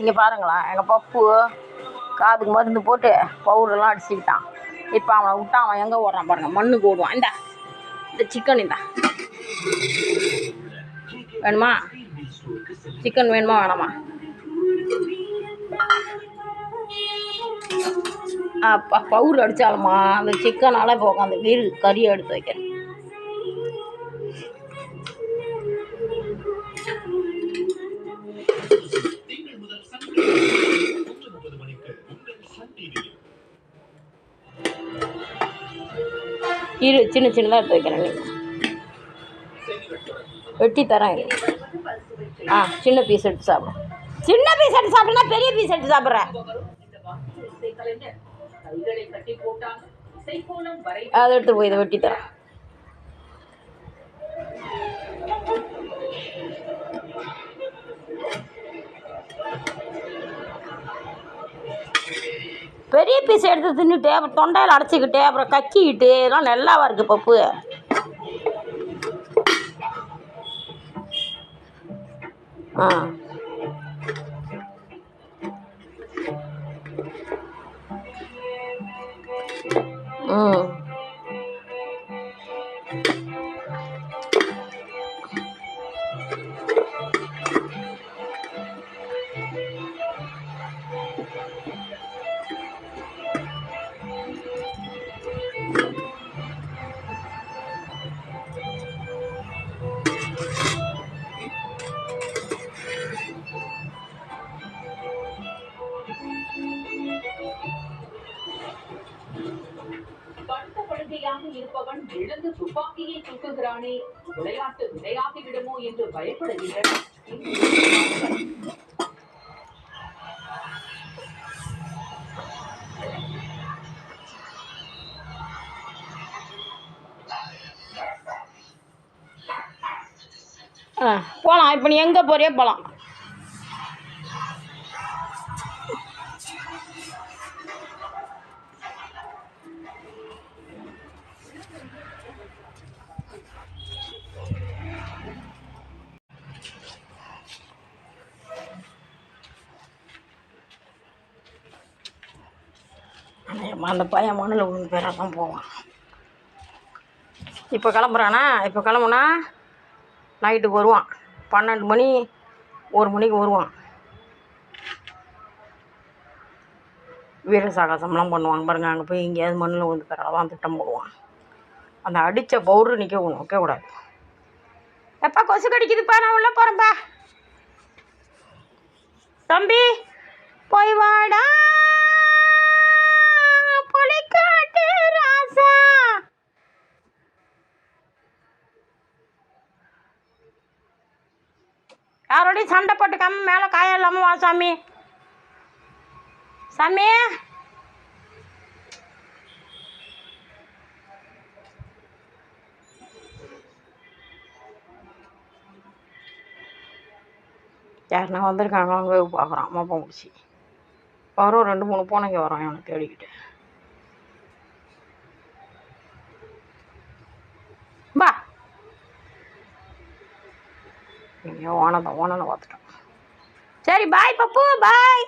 இங்கே பாருங்களேன். எங்கள் பப்பு காதுக்கு மருந்து போட்டு பவுடர்லாம் அடிச்சுக்கிட்டான். இப்போ அவனை விட்டா அவன் எங்கே ஓடுறான் பாருங்க. மண்ணுக்கு ஓடுவான் இந்தா இந்த சிக்கன் இந்தா. வேணுமா? சிக்கன் வேணுமா வேணாமா? அப்பா பவுடர் அடித்தாலுமா அந்த சிக்கனால் இப்போ உட்காந்து வீடு கறியை எடுத்து வைக்கிறேன். இரு சின்ன சின்னதாக எடுத்து வைக்கிறேன். வெட்டி தரேன். ஆ சின்ன பீஸ் எடுத்து சாப்பிடு. சின்ன பீஸ் எடுத்து சாப்பிட்றா பெரிய பீஸ் எடுத்து சாப்பிட்றேன். அதை எடுத்து போய் இதை வெட்டி தரேன். பெரிய பீஸ் எடுத்து தின்னுட்டு அப்புறம் தொண்டையில் அடைச்சிக்கிட்டு அப்புறம் கக்கிக்கிட்டு இதெல்லாம் நல்லாவா இருக்குது பப்பு? ஆ. ம். படுத்த படுக்கையாக இருப்பவன் எழுந்து துப்பாக்கியை தூக்குகிறானே. விளையாட்டு விளையாகி விடுமோ என்று பயப்படுகின்றனர் ஆ போகலாம் இப்போ நீ எங்கே போறியோ போகலாம் அந்த பையன் மண்ணில் விழுந்து பேராக தான் போவான். இப்போ கிளம்புறானா? இப்போ கிளம்புனா நைட்டுக்கு வருவான். பன்னெண்டு மணி ஒரு மணிக்கு வருவான். வீர சாகசம்லாம் பண்ணுவாங்க பாருங்க அங்கே போய் எங்கேயாவது மண்ணில் விழுந்து பேராக தான் திட்டம் போடுவான். அந்த அடித்த பவுட்ரு நிற்க நிற்கக்கூடாது எப்பா கொசு கடிக்குதுப்பா நான் உள்ளே போகிறேன்ப்பா தம்பி! யாரோடையும் சண்டை போட்டுக்காம மேலே காயம் இல்லாமல் வா சாமி. சாமி. யாருன்னா வந்திருக்காங்க அவங்க பார்க்குறான் மப்பம் முடிச்சு வரும் ரெண்டு மூணு பூனைங்க வரும் எனக்கு தேடிக்கிட்டு. எங்கேயோ ஓனதான் ஓனனை பார்த்துட்டோம் சரி பாய் பப்பு பாய்